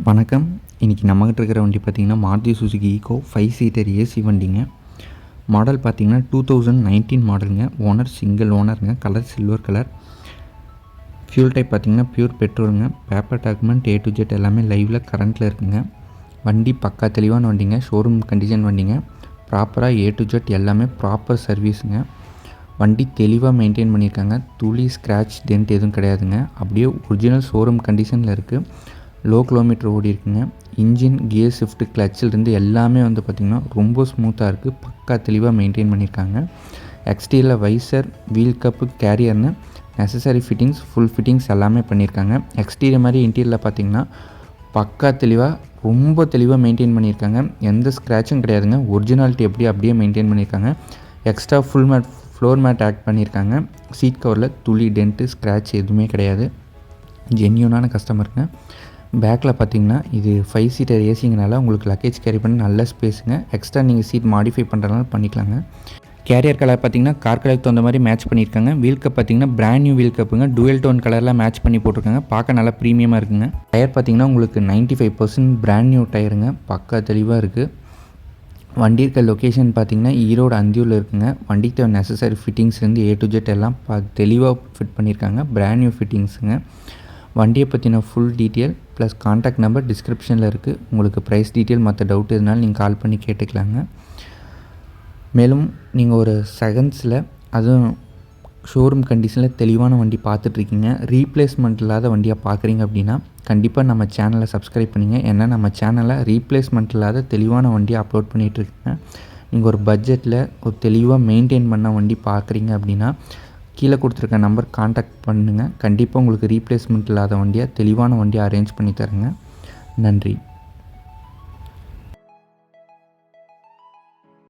வணக்கம். இன்றைக்கி நம்மகிட்ட இருக்கிற வண்டி பார்த்திங்கன்னா Maruti Suzuki Eeco five seater AC வண்டிங்க. மாடல் பார்த்திங்கன்னா டூ தௌசண்ட் நைன்டீன் மாடலுங்க owner single ஓனருங்க colour silver colour fuel type பார்த்திங்கன்னா pure பெட்ரோலுங்க paper document A to Z எல்லாமே லைவில் கரண்ட்டில் இருக்குங்க. வண்டி பக்கா தெளிவான வண்டிங்க. ஷோரூம் கண்டிஷன் வண்டிங்க. ப்ராப்பராக ஏ டு ஜெட் எல்லாமே ப்ராப்பர் சர்வீஸுங்க வண்டி தெளிவாக மெயின்டைன் பண்ணியிருக்காங்க. துளி ஸ்க்ராட்ச் டென்ட் எதுவும் கிடையாதுங்க. அப்படியே ஒரிஜினல் ஷோரூம் கண்டிஷனில் இருக்குது லோ கிலோமீட்டர் ஓடி இருக்குங்க. இன்ஜின் கியர் ஷிஃப்ட்டு கிளச்சிலிருந்து எல்லாமே வந்து பார்த்திங்கன்னா ரொம்ப ஸ்மூத்தாக இருக்குது பக்கா தெளிவாக மெயின்டைன் பண்ணியிருக்காங்க எக்ஸ்டீரியில் வைசர் வீல் கப்பு கேரியர்னு நெசசரி ஃபிட்டிங்ஸ் ஃபுல் ஃபிட்டிங்ஸ் எல்லாமே பண்ணியிருக்காங்க எக்ஸ்டீரியர் மாதிரி இன்டீரியரில் பார்த்திங்கன்னா பக்கா தெளிவாக ரொம்ப தெளிவாக மெயின்டைன் பண்ணியிருக்காங்க எந்த ஸ்க்ராட்சும் கிடையாதுங்க. ஒரிஜினாலிட்டி எப்படி அப்படியே மெயின்டைன் பண்ணியிருக்காங்க extra full mat floor mat act பண்ணியிருக்காங்க சீட் கவரில் துளி டென்ட்டு ஸ்க்ராட்ச் எதுவுமே கிடையாது. ஜென்யூனான கஸ்டமருங்க பேக்கில் பார்த்தீங்கன்னா இது ஃபைவ் சீட்டர் ஏசிங்கனால உங்களுக்கு லக்கேஜ் கேரி பண்ண நல்ல ஸ்பேஸுங்க எக்ஸ்ட்ரா நீங்கள் சீட் மாடிஃபை பண்ணுறதுனால பண்ணிக்கலாங்க. கேரியர் கலர் பார்த்தீங்கன்னா கார் கலருக்கு தகுந்த மாதிரி மேட்ச் பண்ணியிருக்காங்க. வீல் கப் பார்த்தீங்கன்னா பிராண்ட் நியூ வீல் கப்புங்க டூயல் டோன் கலரில் மேட்ச் பண்ணி போட்டிருக்காங்க. பார்க்க நல்லா ப்ரீமியமாக இருக்குங்க. டயர் பார்த்தீங்கன்னா உங்களுக்கு ninety five percent brand new டயருங்க பக்கா தெளிவாக இருக்குது வண்டி இருக்க லொக்கேஷன் பார்த்தீங்கன்னா ஈரோடு அந்தியூரில் இருக்குங்க. வண்டிக்கு தேவை நெசசரி ஃபிட்டிங்ஸ்லேருந்து ஏ டு ஜெட் எல்லாம் பா தெளிவாக ஃபிட் பண்ணியிருக்காங்க. பிராண்ட் நியூ ஃபிட்டிங்ஸுங்க வண்டியை பற்றின full detail plus contact number டிஸ்கிரிப்ஷனில் இருக்குது உங்களுக்கு ப்ரைஸ் டீட்டெயில் மற்ற டவுட் எதுனாலும் நீங்கள் கால் பண்ணி கேட்டுக்கலாங்க. மேலும் நீங்கள் ஒரு செகண்ட்ஸில் அதுவும் ஷோரூம் கண்டிஷனில் தெளிவான வண்டி பார்த்துட்ருக்கீங்க. ரீப்ளேஸ்மெண்ட் இல்லாத வண்டியாக பார்க்குறீங்க அப்படின்னா கண்டிப்பாக நம்ம சேனலை சப்ஸ்கிரைப் பண்ணுங்கள் ஏன்னா நம்ம சேனலை ரீப்ளேஸ்மெண்ட் இல்லாத தெளிவான வண்டியை அப்லோட் பண்ணிகிட்ருக்கீங்க நீங்கள் ஒரு பட்ஜெட்டில் ஒரு தெளிவாக மெயின்டைன் பண்ண வண்டி பார்க்குறீங்க அப்படின்னா கீழே கொடுத்துருக்க நம்பர் காண்டாக்ட் பண்ணுங்கள் கண்டிப்பாக உங்களுக்கு ரீப்ளேஸ்மெண்ட் இல்லாத வண்டியாக தெளிவான வண்டியாக அரேஞ்ச் பண்ணி தரேங்க. நன்றி.